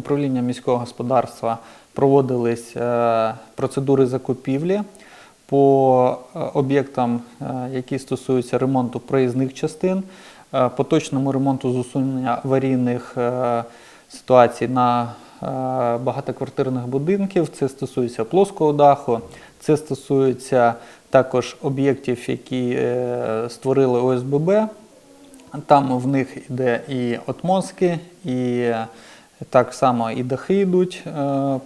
управлінням міського господарства проводились е, процедури закупівлі по е, об'єктам, е, які стосуються ремонту проїзних частин, поточному ремонту з усунення аварійних ситуацій на багатоквартирних будинків. Це стосується плоского даху, це стосується також об'єктів, які створили ОСББ. Там в них йде і отмостки, і так само і дахи йдуть е,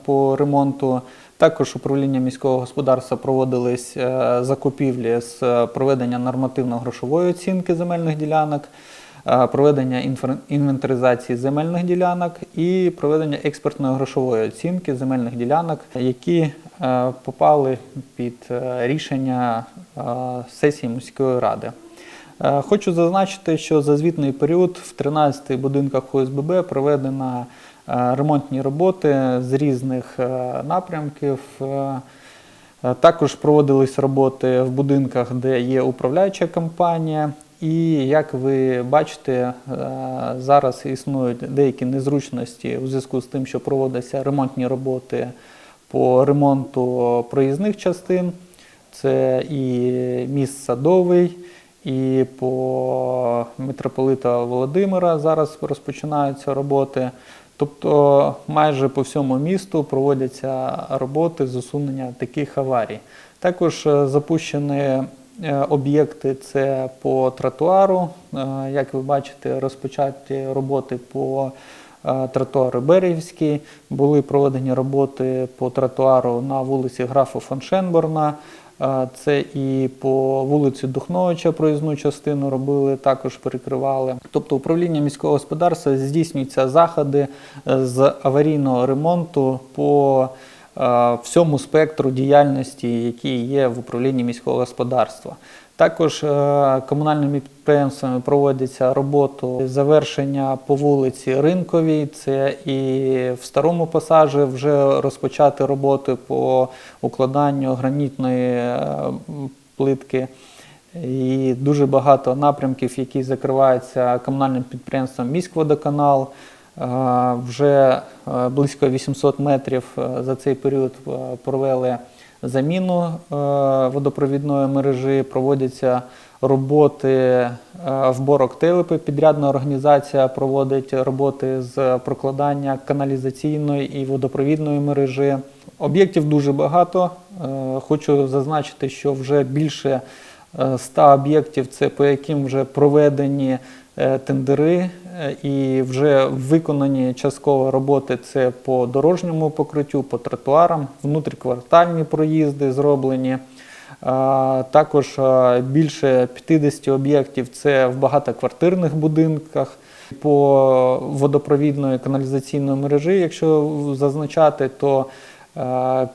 по ремонту. Також управління міського господарства проводились е, закупівлі з е, проведення нормативно-грошової оцінки земельних ділянок, проведення інвентаризації земельних ділянок і проведення експертної грошової оцінки земельних ділянок, які попали під рішення сесії міської ради. Е, Хочу зазначити, що за звітний період в 13 будинках ОСББ проведено е, ремонтні роботи з різних е, напрямків. Також проводились роботи в будинках, де є управляюча компанія. І як ви бачите, зараз існують деякі незручності у зв'язку з тим, що проводяться ремонтні роботи по ремонту проїзних частин. Це і міст Садовий, і по митрополита Володимира зараз розпочинаються роботи. Тобто майже по всьому місту проводяться роботи з усунення таких аварій. Також е, запущені е, об'єкти це по тротуару. Е, Як ви бачите, розпочаті роботи по тротуару Берегівський. Були проведені роботи по тротуару на вулиці Графа фон Шенборна. Це і по вулиці Духновича проїзну частину робили, також перекривали. Тобто управління міського господарства здійснюються заходи е, з аварійного ремонту по всьому спектру діяльності, які є в управлінні міського господарства. Також е, комунальними підприємствами проводяться роботу завершення по вулиці Ринковій. Це і в старому пасажі вже розпочати роботи по укладанню гранітної е, плитки. І дуже багато напрямків, які закриваються комунальним підприємством міськводоканал. Вже е, близько 800 метрів е, за цей період е, провели заміну водопровідної мережі, проводяться роботи в Борок-Телепи. Підрядна організація проводить роботи з прокладання каналізаційної і водопровідної мережі. Об'єктів дуже багато. Хочу зазначити, що вже більше е, 100 об'єктів, це по яким вже проведені тендери е, і вже виконані частково роботи. Це по дорожньому покриттю, по тротуарам, внутріквартальні проїзди зроблені. Також більше 50 об'єктів це в багатоквартирних будинках. По водопровідної каналізаційної мережі, якщо зазначати, то е,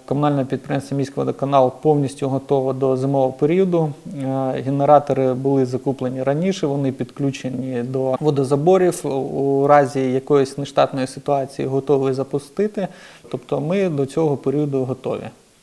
комунальне підприємство міськводоканал повністю готово до зимового періоду. Е, Генератори були закуплені раніше, вони підключені до водозаборів. У разі якоїсь нештатної ситуації готові запустити. Тобто ми до цього періоду готові.